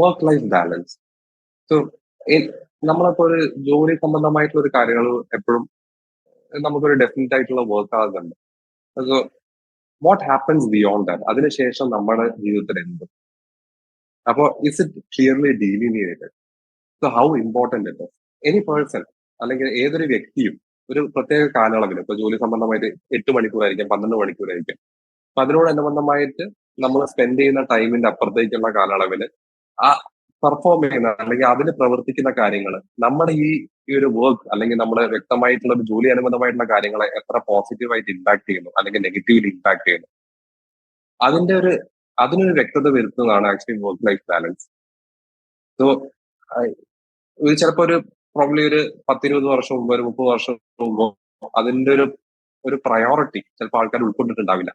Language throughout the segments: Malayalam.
വർക്ക് ലൈഫ് ബാലൻസ് സോ നമ്മളിപ്പോ ഒരു ജോലി സംബന്ധമായിട്ടുള്ള ഒരു കാര്യങ്ങൾ എപ്പോഴും നമുക്കൊരു ഡെഫിനറ്റ് ആയിട്ടുള്ള വർക്ക് ആകുന്നുണ്ട് so what happens beyond that അതിനുശേഷം നമ്മുടെ ജീവിതത്തിൽ എന്ത്? അപ്പോ is it clearly delineated so how important it any person അല്ലെങ്കിൽ ഏതൊരു വ്യക്തിയും ഒരു പ്രത്യേക കാലയളവിൽ ഇപ്പൊ ജോലി സംബന്ധമായിട്ട് എട്ട് മണിക്കൂറായിരിക്കും പന്ത്രണ്ട് മണിക്കൂറായിരിക്കും. അപ്പൊ അതിനോട് അനുബന്ധമായിട്ട് നമ്മൾ സ്പെൻഡ് ചെയ്യുന്ന ടൈമിന്റെ അപ്പുറത്തേക്കുള്ള കാലയളവിൽ ആ പെർഫോം ചെയ്യുന്ന അല്ലെങ്കിൽ അതിൽ പ്രവർത്തിക്കുന്ന കാര്യങ്ങൾ നമ്മുടെ ഈ ഈ ഒരു വർക്ക് അല്ലെങ്കിൽ നമ്മൾ വ്യക്തമായിട്ടുള്ള ഒരു ജോലി അനുബന്ധമായിട്ടുള്ള കാര്യങ്ങളെ എത്ര പോസിറ്റീവായിട്ട് ഇമ്പാക്ട് ചെയ്യുന്നു അല്ലെങ്കിൽ നെഗറ്റീവ്ലി ഇമ്പാക്ട് ചെയ്യുന്നു. അതിന്റെ ഒരു അതിനൊരു വ്യക്തത വരുത്തുന്നതാണ് actually work life balance so ഒരു ചിലപ്പോ ഒരു പ്രോബ്ലി ഒരു പത്തിരുപത് വർഷം മുമ്പ് ഒരു മുപ്പത് വർഷം മുമ്പ് അതിന്റെ ഒരു ഒരു പ്രയോറിറ്റി ചിലപ്പോൾ ആൾക്കാർ ഉൾക്കൊണ്ടിട്ടുണ്ടാവില്ല.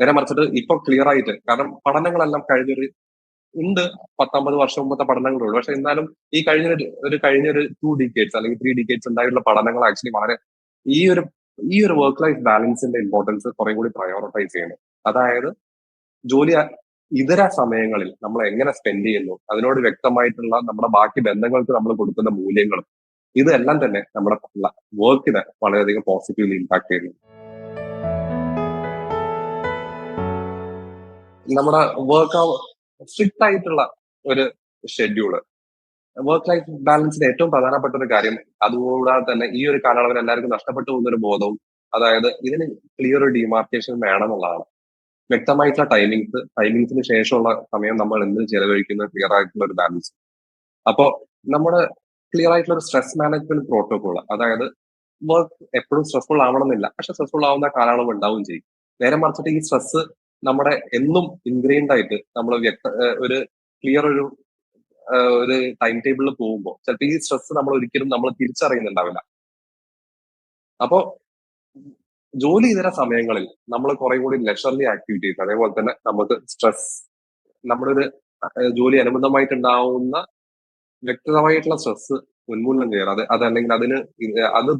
നേരെ മറിച്ചിട്ട് ഇപ്പൊ ക്ലിയർ ആയിട്ട് കാരണം പഠനങ്ങളെല്ലാം കഴിഞ്ഞൊരു ഉണ്ട് പത്തൊമ്പത് വർഷം മുമ്പത്തെ പഠനങ്ങളുള്ളൂ. പക്ഷെ എന്നാലും ഈ കഴിഞ്ഞ ഒരു കഴിഞ്ഞ ഒരു ടു ഡിക്കേറ്റ്സ് അല്ലെങ്കിൽ ത്രീ ഡിക്കേറ്റ്സ് ഉണ്ടായിട്ടുള്ള പഠനങ്ങൾ ആക്ച്വലി വളരെ ഈ ഒരു ഈ ഒരു വർക്ക് ലൈഫ് ബാലൻസിന്റെ ഇമ്പോർട്ടൻസ് കുറെ കൂടി പ്രയോറിറ്റൈസ് ചെയ്യുന്നു അതായത് ജോലി ഇതര സമയങ്ങളിൽ നമ്മൾ എങ്ങനെ സ്പെൻഡ് ചെയ്യുന്നു അതിനോട് വ്യക്തമായിട്ടുള്ള നമ്മുടെ ബാക്കി ബന്ധങ്ങൾക്ക് നമ്മൾ കൊടുക്കുന്ന മൂല്യങ്ങളും ഇതെല്ലാം തന്നെ നമ്മുടെ വർക്കിനെ വളരെയധികം പോസിറ്റീവ്ലി ഇമ്പാക്ട് ചെയ്യുന്നു. നമ്മുടെ വർക്ക് സ്ട്രിക്റ്റ് ആയിട്ടുള്ള ഒരു ഷെഡ്യൂൾ. വർക്ക് ലൈഫ് ബാലൻസിന്റെ ഏറ്റവും പ്രധാനപ്പെട്ട ഒരു കാര്യം അതുകൂടാതെ തന്നെ ഈ ഒരു കാലയളവിൽ എല്ലാവർക്കും നഷ്ടപ്പെട്ടു പോകുന്ന ഒരു ബോധവും അതായത് ഇതിന് ക്ലിയർ ഒരു ഡിമാർക്കേഷൻ വേണമെന്നുള്ളതാണ്. വ്യക്തമായിട്ടുള്ള ടൈമിങ്സ് ടൈമിങ്സിന് ശേഷമുള്ള സമയം നമ്മൾ എന്ത് ചെലവഴിക്കുന്ന ക്ലിയർ ആയിട്ടുള്ള ഒരു ബാലൻസ് അപ്പോൾ നമ്മുടെ ക്ലിയർ ആയിട്ടുള്ള ഒരു സ്ട്രെസ് മാനേജ്മെന്റ് പ്രോട്ടോകോൾ അതായത് വർക്ക് എപ്പോഴും സ്ട്രെസ്ഫുൾ ആവണമെന്നില്ല. പക്ഷെ സ്ട്രെസ്ഫുൾ ആവുന്ന കാലയളവ് ഉണ്ടാവുകയും ചെയ്യും. നേരെ മറിച്ചിട്ട് ഈ സ്ട്രെസ് നമ്മുടെ എന്നും ഇൻഗ്രീൻഡ് ആയിട്ട് നമ്മൾ വ്യക്ത ഒരു ക്ലിയർ ഒരു ഒരു ടൈം ടേബിളിൽ പോകുമ്പോൾ ചിലപ്പോൾ ഈ സ്ട്രെസ് നമ്മൾ ഒരിക്കലും നമ്മൾ തിരിച്ചറിയുന്നുണ്ടാവില്ല. അപ്പോ ജോലി ഇതര സമയങ്ങളിൽ നമ്മൾ കുറെ കൂടി ലെഷർലി ആക്ടിവിറ്റീസ് അതേപോലെ തന്നെ നമുക്ക് സ്ട്രെസ് നമ്മുടെ ഒരു ജോലി അനുബന്ധമായിട്ടുണ്ടാവുന്ന വ്യക്തമായിട്ടുള്ള സ്ട്രെസ് ഉന്മൂലനം ചെയ്യാറ് അത് അതല്ലെങ്കിൽ അതിന് അത്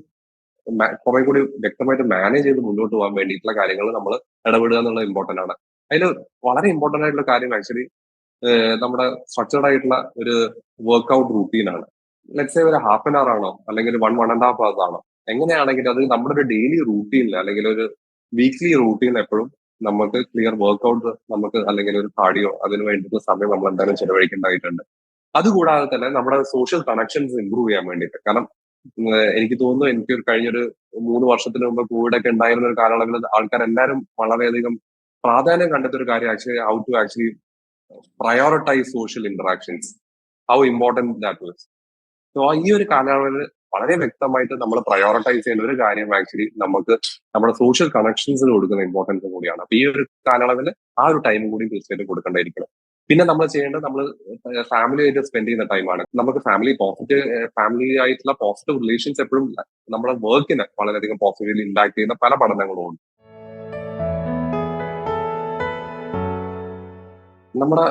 കുറെ കൂടി വ്യക്തമായിട്ട് മാനേജ് ചെയ്ത് മുന്നോട്ട് പോകാൻ വേണ്ടിയിട്ടുള്ള കാര്യങ്ങൾ നമ്മൾ ഇടപെടുക എന്നുള്ളത് ഇമ്പോർട്ടന്റ് ആണ്. അതിൽ വളരെ ഇമ്പോർട്ടന്റ് ആയിട്ടുള്ള കാര്യം ആക്ച്വലി നമ്മുടെ സ്ട്രക്ചേർഡ് ആയിട്ടുള്ള ഒരു വർക്ക്ഔട്ട് റൂട്ടീനാണ് ലെറ്റ്സ് ഒരു ഹാഫ് ആൻ അവർ ആണോ അല്ലെങ്കിൽ one one and half hours ആണോ എങ്ങനെയാണെങ്കിലും അത് നമ്മുടെ ഒരു ഡെയിലി റൂട്ടീനിൽ അല്ലെങ്കിൽ ഒരു വീക്ക്ലി റൂട്ടീൻ എപ്പോഴും നമുക്ക് ക്ലിയർ വർക്ക്ഔട്ട് നമുക്ക് അല്ലെങ്കിൽ ഒരു കാർഡിയോ അതിന് വേണ്ടിയിട്ടുള്ള സമയം നമ്മൾ എന്തായാലും ചെലവഴിക്കേണ്ടതായിട്ടുണ്ട്. അതുകൂടാതെ തന്നെ നമ്മുടെ സോഷ്യൽ കണക്ഷൻസ് ഇമ്പ്രൂവ് ചെയ്യാൻ വേണ്ടിയിട്ട്. കാരണം എനിക്ക് തോന്നുന്നു എനിക്ക് ഒരു കഴിഞ്ഞൊരു മൂന്ന് വർഷത്തിന് മുമ്പ് കോവിഡ് ഒക്കെ ഉണ്ടായിരുന്ന ഒരു കാലയളവിൽ ആൾക്കാർ എല്ലാവരും വളരെയധികം പ്രാധാന്യം കണ്ടെത്തിയ ഒരു കാര്യം actually how to actually prioritise social interactions how important that was so ഈ ഒരു കാലയളവിൽ വളരെ വ്യക്തമായിട്ട് നമ്മൾ പ്രയോറിറ്റൈസ് ചെയ്യുന്ന ഒരു കാര്യം ആക്ച്വലി നമുക്ക് നമ്മുടെ സോഷ്യൽ കണക്ഷൻസിന് കൊടുക്കുന്ന ഇമ്പോർട്ടൻസ് കൂടിയാണ്. അപ്പൊ ഈ ഒരു കാലയളവിൽ ആ ഒരു ടൈം കൂടി തീർച്ചയായിട്ടും കൊടുക്കേണ്ടിയിരിക്കണം. പിന്നെ നമ്മൾ ചെയ്യേണ്ടത് നമ്മൾ ഫാമിലി ആയിട്ട് സ്പെൻഡ് ചെയ്യുന്ന ടൈമാണ് നമുക്ക് ഫാമിലി പോസിറ്റീവ് ഫാമിലി ആയിട്ടുള്ള പോസിറ്റീവ് റിലേഷൻസ് എപ്പോഴും നമ്മുടെ വർക്കിനെ വളരെയധികം പോസിറ്റീവ്ലി ഇമ്പാക്ട് ചെയ്യുന്ന പല പഠനങ്ങളും ഉണ്ട്. നമ്മുടെ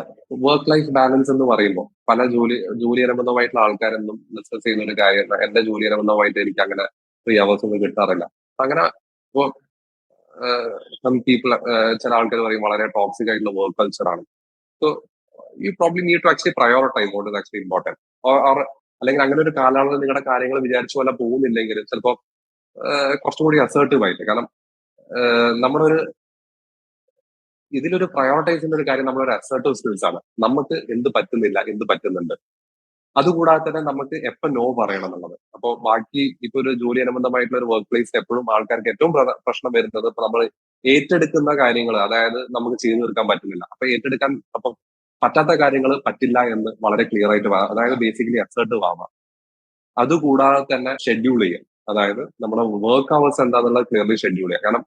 വർക്ക് ലൈഫ് ബാലൻസ് എന്ന് പറയുമ്പോൾ പല ജോലി ജോലി അനുബന്ധമായിട്ടുള്ള ആൾക്കാരൊന്നും ഡിസ്കസ് ചെയ്യുന്ന ഒരു കാര്യം എന്റെ ജോലി അനുബന്ധമായിട്ട് എനിക്ക് അങ്ങനെ ഫ്രീ അവേഴ്സ് ഒന്നും കിട്ടാറില്ല. അങ്ങനെ ഇപ്പോൾ പീപ്പിൾ ചില ആൾക്കാർ പറയും വളരെ ടോക്സിക് ആയിട്ടുള്ള work കൾച്ചറാണ് so you probably need to actually prioritise is actually important അല്ലെങ്കിൽ അങ്ങനെ ഒരു കാലയളവിൽ നിങ്ങളുടെ കാര്യങ്ങൾ വിചാരിച്ച പോലെ പോകുന്നില്ലെങ്കിൽ ചിലപ്പോൾ കുറച്ചും കൂടി അസേർട്ടീവ് ആയിട്ട്. കാരണം നമ്മുടെ ഒരു ഇതിലൊരു പ്രയോറിറ്റൈസിന്റെ ഒരു കാര്യം നമ്മളൊരു അസേർട്ടീവ് സ്കിൽസ് ആണ്. നമുക്ക് എന്ത് പറ്റുന്നില്ല എന്ത് പറ്റുന്നുണ്ട്. അതുകൂടാതെ തന്നെ നമുക്ക് എപ്പോ നോ പറയണം എന്നുള്ളത്. അപ്പോൾ ബാക്കി ഇപ്പൊ ഒരു ജോലി അനുബന്ധമായിട്ടുള്ള ഒരു വർക്ക് പ്ലേസിൽ എപ്പോഴും ആൾക്കാർക്ക് ഏറ്റവും പ്രശ്നം വരുന്നത് ഇപ്പൊ നമ്മൾ ഏറ്റെടുക്കുന്ന കാര്യങ്ങൾ അതായത് നമുക്ക് ചെയ്തു തീർക്കാൻ പറ്റുന്നില്ല. അപ്പൊ ഏറ്റെടുക്കാൻ അപ്പൊ പറ്റാത്ത കാര്യങ്ങൾ പറ്റില്ല എന്ന് വളരെ ക്ലിയർ ആയിട്ട് അതായത് ബേസിക്കലി അസേർട്ടീവ് ആവാം അതുകൂടാതെ തന്നെ ഷെഡ്യൂൾ ചെയ്യാം. അതായത് നമ്മുടെ വർക്ക് അവേഴ്സ് എന്താണെന്നുള്ളത് ക്ലിയർലി ഷെഡ്യൂൾ ചെയ്യാം. കാരണം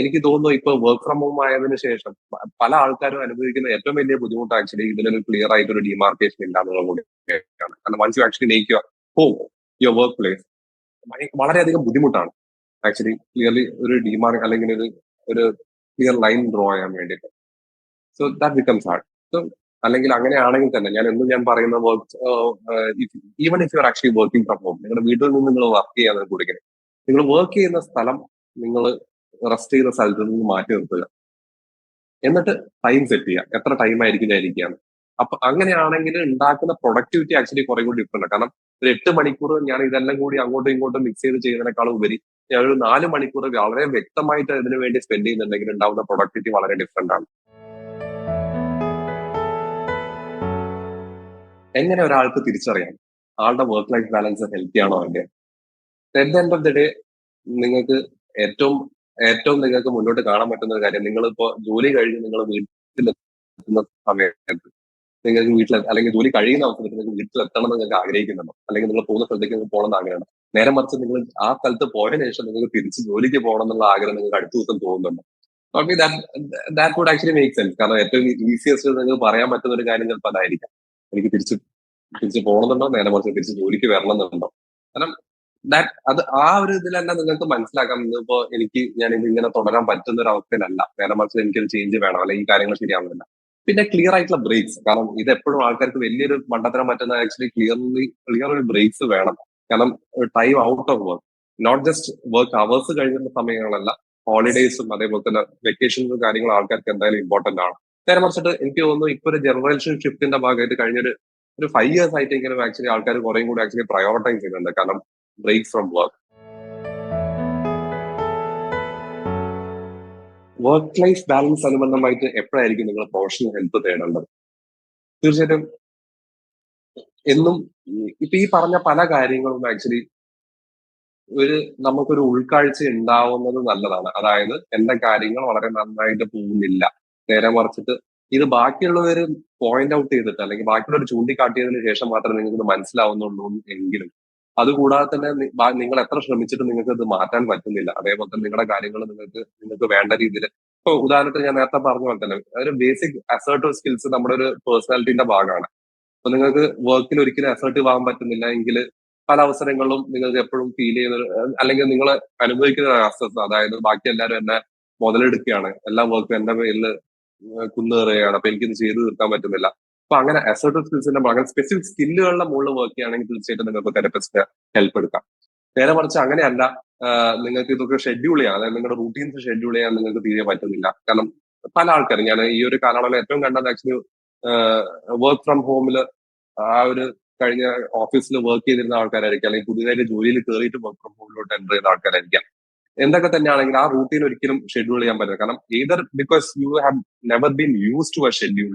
എനിക്ക് തോന്നുന്നു ഇപ്പൊ വർക്ക് ഫ്രം ഹോം ആയതിനു ശേഷം പല ആൾക്കാരും അനുഭവിക്കുന്ന ഏറ്റവും വലിയ ബുദ്ധിമുട്ട് ആക്ച്വലി ഇതിനൊരു ക്ലിയർ ആയിട്ട് ഒരു ഡിമാർക്കേഷൻ ഇല്ല എന്നുള്ള കൂടിയാണ് കാരണം once you actually make your home your work place വളരെയധികം ബുദ്ധിമുട്ടാണ്. ആക്ച്വലി ക്ലിയർലി ഒരു ഡിമാർക്ക് അല്ലെങ്കിൽ ഒരു ഒരു ക്ലിയർ ലൈൻ ഡ്രോ ചെയ്യാൻ വേണ്ടിയിട്ട്. So that becomes hard so അല്ലെങ്കിൽ അങ്ങനെയാണെങ്കിൽ തന്നെ ഞാൻ എന്നും ഞാൻ പറയുന്ന work even if you are actually working from home നിങ്ങളുടെ വീട്ടിൽ നിന്ന് നിങ്ങൾ വർക്ക് ചെയ്യാൻ കുടിക്കണം. നിങ്ങൾ വർക്ക് ചെയ്യുന്ന സ്ഥലം നിങ്ങൾ റെസ്റ്റ് ചെയ്യുന്ന സ്ഥലത്ത് നിന്ന് മാറ്റി നിർത്തുക. എന്നിട്ട് ടൈം സെറ്റ് ചെയ്യുക. എത്ര ടൈം ആയിരിക്കും ഞാൻ ഇരിക്കുകയാണ്? അപ്പൊ അങ്ങനെയാണെങ്കിൽ ഉണ്ടാക്കുന്ന പ്രൊഡക്ടിവിറ്റി ആക്ച്വലി കുറെ കൂടി ഡിഫറെന്റ് കാരണം ഒരു എട്ട് മണിക്കൂർ ഞാൻ ഇതെല്ലാം കൂടി അങ്ങോട്ടും ഇങ്ങോട്ടും മിക്സ് ചെയ്ത് ചെയ്യുന്നതിനേക്കാളും ഉപരി ഞാൻ ഒരു നാല് മണിക്കൂർ വളരെ വ്യക്തമായിട്ട് ഇതിനു വേണ്ടി സ്പെൻഡ് ചെയ്യുന്നുണ്ടെങ്കിൽ ഉണ്ടാവുന്ന പ്രൊഡക്ടിവിറ്റി വളരെ ഡിഫറെന്റ് ആണ്. എങ്ങനെ ഒരാൾക്ക് തിരിച്ചറിയാം? ആളുടെ വർക്ക് ലൈഫ് ബാലൻസ് ഹെൽത്തി ആണോ അല്ലേ? At end of the day നിങ്ങൾക്ക് ഏറ്റവും ഏറ്റവും നിങ്ങൾക്ക് മുന്നോട്ട് കാണാൻ പറ്റുന്ന ഒരു കാര്യം നിങ്ങളിപ്പോ ജോലി കഴിഞ്ഞ് നിങ്ങൾ വീട്ടിലെത്തുന്ന സമയത്ത് നിങ്ങൾക്ക് വീട്ടിൽ അല്ലെങ്കിൽ ജോലി കഴിയുന്ന അവസരത്തിൽ നിങ്ങൾക്ക് വീട്ടിലെത്തണം എന്ന് നിങ്ങൾക്ക് ആഗ്രഹിക്കുന്നുണ്ടോ? അല്ലെങ്കിൽ നിങ്ങൾ പോകുന്ന സ്ഥലത്തേക്ക് നിങ്ങൾക്ക് പോകണം എന്ന് ആഗ്രഹമാണ് നേരെ മറിച്ച് നിങ്ങൾ ആ സ്ഥലത്ത് പോയതിനു ശേഷം നിങ്ങൾക്ക് തിരിച്ച് ജോലിക്ക് പോകണം എന്നുള്ള ആഗ്രഹം നിങ്ങൾക്ക് അടുത്ത ദിവസം തോന്നുന്നുണ്ടോ? That would actually make sense കാരണം ഏറ്റവും ഈസിയസ്റ്റ് നിങ്ങൾക്ക് പറയാൻ പറ്റുന്ന ഒരു കാര്യം ചിലപ്പോൾ അതായിരിക്കാം. എനിക്ക് തിരിച്ച് തിരിച്ച് പോകണമെന്നുണ്ടോ? നേരെ മറിച്ച് തിരിച്ച് ജോലിക്ക് വരണം എന്നുണ്ടോ കാരണം ദാറ്റ് അത് ആ ഒരു ഇതിലല്ല നിങ്ങൾക്ക് മനസ്സിലാക്കാം ഇന്നിപ്പോ എനിക്ക് ഞാൻ ഇത് ഇങ്ങനെ തുടരാൻ പറ്റുന്ന ഒരു അവസ്ഥയിലല്ല. നേരെ മറിച്ച് എനിക്കൊരു ചേഞ്ച് വേണം. അല്ലെങ്കിൽ ഈ കാര്യങ്ങൾ ശരിയാവുന്നില്ല. പിന്നെ ക്ലിയർ ആയിട്ടുള്ള ബ്രേക്സ് കാരണം ഇത് എപ്പോഴും ആൾക്കാർക്ക് വലിയൊരു മണ്ടത്തരം പറ്റുന്ന ആക്ച്വലി ക്ലിയർലി ക്ലിയർ ഒരു ബ്രേക്സ് വേണം. കാരണം time out of work not just work hours കഴിയുന്ന സമയങ്ങളല്ല ഹോളിഡേയ്സും അതേപോലെ തന്നെ വെക്കേഷൻസും കാര്യങ്ങളും ആൾക്കാർക്ക് എന്തായാലും ഇമ്പോർട്ടന്റ് ആണ്. നേരെ മറിച്ചിട്ട് എനിക്ക് തോന്നുന്നു ഇപ്പൊ ഒരു ജനറേഷൻ ഷിഫ്റ്റിന്റെ ഭാഗമായിട്ട് കഴിഞ്ഞൊരു ഒരു ഫൈവ് ഇയേഴ്സ് ആയിട്ട് ഇങ്ങനെ ആക്ച്വലി ആൾക്കാർ കുറേ കൂടി ആക്ച്വലി പ്രയോറിറ്റൈസ് ചെയ്യുന്നുണ്ട്. കാരണം break from work work life balance അനുബന്ധമായിട്ട് എപ്പോഴായിരിക്കും നിങ്ങൾ പ്രൊഫഷണൽ ഹെൽത്ത് തേടേണ്ടത്? തീർച്ചയായിട്ടും എന്നും ഇപ്പൊ ഈ പറഞ്ഞ പല കാര്യങ്ങളും ആക്ച്വലി ഒരു നമുക്കൊരു ഉൾക്കാഴ്ച ഉണ്ടാവുന്നത് നല്ലതാണ്. അതായത് എന്റെ കാര്യങ്ങൾ വളരെ നന്നായിട്ട് പോകുന്നില്ല. നേരെ മറിച്ചിട്ട് ഇത് ബാക്കിയുള്ളവർ പോയിന്റ് ഔട്ട് ചെയ്തിട്ട് അല്ലെങ്കിൽ ബാക്കിയുള്ളവർ ചൂണ്ടിക്കാട്ടിയതിനു ശേഷം മാത്രമേ നിങ്ങൾക്ക് മനസ്സിലാവുന്നുള്ളൂ എങ്കിലും അതുകൂടാതെ തന്നെ നിങ്ങൾ എത്ര ശ്രമിച്ചിട്ടും നിങ്ങൾക്ക് ഇത് മാറ്റാൻ പറ്റുന്നില്ല. അതേപോലെ തന്നെ നിങ്ങളുടെ കാര്യങ്ങൾ നിങ്ങൾക്ക് നിങ്ങൾക്ക് വേണ്ട രീതിയിൽ ഇപ്പൊ ഉദാഹരണത്തിന് ഞാൻ നേരത്തെ പറഞ്ഞ പോലെ തന്നെ ഒരു ബേസിക് അസേർട്ടീവ് സ്കിൽസ് നമ്മുടെ ഒരു പേഴ്സണാലിറ്റിന്റെ ഭാഗമാണ്. അപ്പൊ നിങ്ങൾക്ക് വർക്കിൽ ഒരിക്കലും അസേർട്ടീവ് ആവാൻ പറ്റുന്നില്ല എങ്കിൽ പല അവസരങ്ങളിലും നിങ്ങൾക്ക് എപ്പോഴും ഫീൽ ചെയ്യുന്ന അല്ലെങ്കിൽ നിങ്ങൾ അനുഭവിക്കുന്ന അസ്വസ്ഥ അതായത് ബാക്കി എല്ലാവരും എന്നെ മുതലെടുക്കുകയാണ്. എല്ലാ വർക്കും എന്റെ പേരിൽ കുന്നുകയറുകയാണ് അപ്പൊ എനിക്കിത് ചെയ്തു തീർക്കാൻ പറ്റുന്നില്ല. അപ്പൊ അങ്ങനെ അസേർട്ടീവ് സ്കിൽസിന്റെ അങ്ങനെ സ്പെസിഫിക് സ്കില്ലുകളുടെ മുകളിൽ വർക്ക് ചെയ്യുകയാണെങ്കിൽ തീർച്ചയായിട്ടും നിങ്ങൾക്ക് തെരപ്പിസ്റ്റ് ഹെൽപ്പ് എടുക്കാം. നേരെ മറിച്ച് അങ്ങനെയല്ല നിങ്ങൾക്ക് ഇതൊക്കെ ഷെഡ്യൂൾ ചെയ്യാം. അതായത് നിങ്ങളുടെ റൂട്ടീൻസ് ഷെഡ്യൂൾ ചെയ്യാൻ നിങ്ങൾക്ക് തീരെ പറ്റുന്നില്ല. കാരണം പല ആൾക്കാരും ഞാൻ ഈ ഒരു കാലയളവിൽ ഏറ്റവും കണ്ടത് ആക്ച്വലി വർക്ക് ഫ്രം ഹോമിൽ ആ ഒരു കഴിഞ്ഞ ഓഫീസിൽ വർക്ക് ചെയ്തിരുന്ന ആൾക്കാരായിരിക്കാം. അല്ലെങ്കിൽ പുതിയതായിട്ട് ജോലിയിൽ കയറിയിട്ട് വർക്ക് ഫ്രം ഹോമിലോട്ട് എന്റർ ചെയ്ത ആൾക്കാരായിരിക്കാം. എന്തൊക്കെ തന്നെയാണെങ്കിൽ ആ റൂട്ടീൻ ഒരിക്കലും ഷെഡ്യൂൾ ചെയ്യാൻ പറ്റില്ല. കാരണം either because you have never been used to a schedule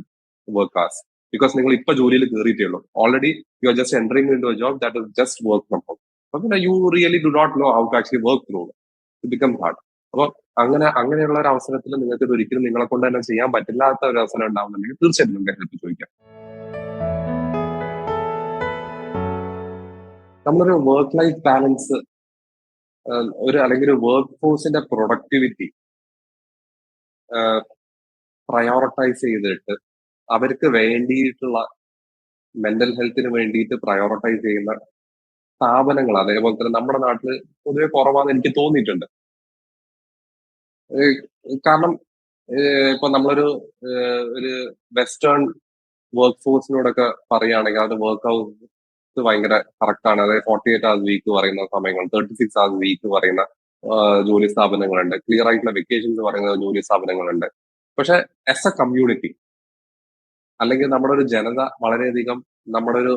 work as because നിങ്ങൾ ഇപ്പൊ ജോലിയിൽ കയറിയിട്ടേ ഉള്ളൂ already you are just entering in to job that is just work from home അപ്പൊ you really do not know how to actually work through it become hard അപ്പൊ അങ്ങനെ അങ്ങനെയുള്ള ഒരു അവസരത്തിൽ നിങ്ങൾക്ക് ഇത് ഒരിക്കലും നിങ്ങളെ കൊണ്ട് തന്നെ ചെയ്യാൻ പറ്റില്ലാത്ത ഒരു അവസരം ഉണ്ടാവുന്നുണ്ടെങ്കിൽ തീർച്ചയായിട്ടും നിങ്ങൾക്ക് ഹെൽപ്പ് ചോദിക്കാം. നമ്മളൊരു വർക്ക് ലൈഫ് ബാലൻസ് ഒരു അല്ലെങ്കിൽ ഒരു വർക്ക് ഫോഴ്സിന്റെ പ്രൊഡക്ടിവിറ്റി പ്രയോറിറ്റൈസ് ചെയ്തിട്ട് അവർക്ക് വേണ്ടിയിട്ടുള്ള മെന്റൽ ഹെൽത്തിന് വേണ്ടിയിട്ട് പ്രയോറിറ്റൈസ് ചെയ്യുന്ന സ്ഥാപനങ്ങൾ അതേപോലെ തന്നെ നമ്മുടെ നാട്ടിൽ പൊതുവെ കുറവാന്ന് എനിക്ക് തോന്നിയിട്ടുണ്ട്. കാരണം ഇപ്പൊ നമ്മളൊരു ഒരു വെസ്റ്റേൺ വർക്ക് ഫോഴ്സിനോടൊക്കെ പറയുകയാണെങ്കിൽ അത് വർക്ക് ഔട്ട് ഭയങ്കര കറക്റ്റ് ആണ്. അതായത് ഫോർട്ടി എയ്റ്റ് അവേഴ്സ് വീക്ക് പറയുന്ന സമയങ്ങൾ തേർട്ടി സിക്സ് അവേഴ്സ് വീക്ക് പറയുന്ന ജോലി സ്ഥാപനങ്ങളുണ്ട്. ക്ലിയർ ആയിട്ടുള്ള വെക്കേഷൻസ് പറയുന്ന ജോലി സ്ഥാപനങ്ങളുണ്ട്. പക്ഷെ എസ് എ കമ്മ്യൂണിറ്റി അല്ലെങ്കിൽ നമ്മുടെ ഒരു ജനത വളരെയധികം നമ്മുടെ ഒരു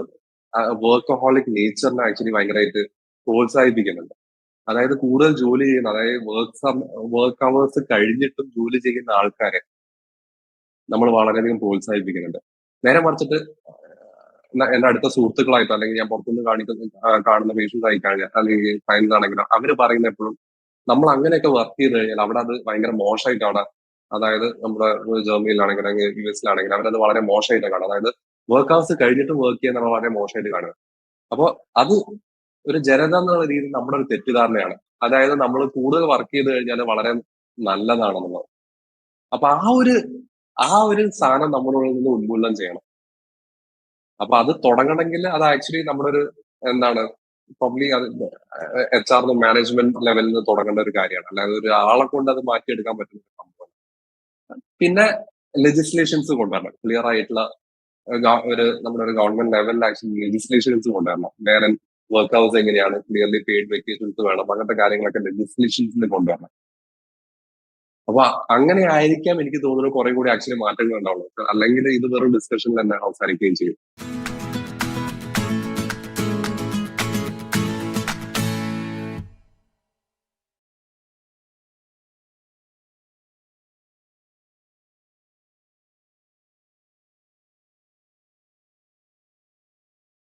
വർക്കഹോളിക് നേച്ചറിനെ ആക്ച്വലി ഭയങ്കരമായിട്ട് പ്രോത്സാഹിപ്പിക്കുന്നുണ്ട്. അതായത് കൂടുതൽ ജോലി ചെയ്യുന്ന അതായത് വർക്ക് വർക്ക് അവേഴ്സ് കഴിഞ്ഞിട്ടും ജോലി ചെയ്യുന്ന ആൾക്കാരെ നമ്മൾ വളരെയധികം പ്രോത്സാഹിപ്പിക്കുന്നുണ്ട്. നേരെ മറിച്ചിട്ട് എന്റെ അടുത്ത സുഹൃത്തുക്കളായിട്ടോ അല്ലെങ്കിൽ ഞാൻ പുറത്തുനിന്ന് കാണിക്കുന്ന കാണുന്ന പേഷ്യൻസ് ആയി കഴിഞ്ഞാൽ അല്ലെങ്കിൽ ക്ലയൻസ് ആണെങ്കിലും അവർ പറയുന്ന എപ്പോഴും നമ്മൾ അങ്ങനെയൊക്കെ വർക്ക് ചെയ്ത് കഴിഞ്ഞാൽ അവിടെ അത് ഭയങ്കര മോശമായിട്ടാണ് അതായത് നമ്മുടെ ജർമ്മനിയിലാണെങ്കിൽ അല്ലെങ്കിൽ യു എസിലാണെങ്കിൽ അവരത് വളരെ മോശമായിട്ട് കാണും. അതായത് വർക്ക് ഹവേഴ്സ് കഴിഞ്ഞിട്ടും വർക്ക് ചെയ്യുന്ന വളരെ മോശമായിട്ട് കാണുക അപ്പോൾ അത് ഒരു ജനത എന്നുള്ള രീതിയിൽ നമ്മുടെ ഒരു തെറ്റിദ്ധാരണയാണ്. അതായത് നമ്മൾ കൂടുതൽ വർക്ക് ചെയ്ത് കഴിഞ്ഞാൽ വളരെ നല്ലതാണെന്നുള്ളത് അപ്പൊ ആ ഒരു ആ ഒരു സാധനം നമ്മളുള്ളിൽ നിന്ന് ഉന്മൂലനം ചെയ്യണം. അപ്പൊ അത് തുടങ്ങണമെങ്കിൽ അത് ആക്ച്വലി നമ്മുടെ ഒരു എന്താണ് പബ്ലിക് അത് എച്ച് ആർ മാനേജ്മെന്റ് ലെവലിൽ നിന്ന് തുടങ്ങേണ്ട ഒരു കാര്യമാണ്. അല്ലാതെ ഒരാളെ കൊണ്ട് അത് മാറ്റിയെടുക്കാൻ സംഭവം പിന്നെ ലെജിസ്ലേഷൻസ് കൊണ്ടുവരണം. ക്ലിയർ ആയിട്ടുള്ള ഒരു നമ്മുടെ ഒരു ഗവൺമെന്റ് ലെവലിൽ ആക്ച്വലി ലെജിസ്ലേഷൻസ് കൊണ്ടുവരണം. വേറെ വർക്ക് ഹൗസ് എങ്ങനെയാണ് ക്ലിയർലി പെയ്ഡ് വെക്കേഷൻസ് വേണം. അങ്ങനത്തെ കാര്യങ്ങളൊക്കെ ലെജിസ്ലേഷൻസിൽ കൊണ്ടുവരണം. അപ്പൊ അങ്ങനെ ആയിരിക്കാം എനിക്ക് തോന്നുന്നു കുറെ കൂടി ആക്ച്വലി മാറ്റങ്ങൾ ഉണ്ടാവുള്ളൂ അല്ലെങ്കിൽ ഇത് വെറും ഡിസ്കഷനിൽ തന്നെ അവസാനിക്കുകയും ചെയ്യും.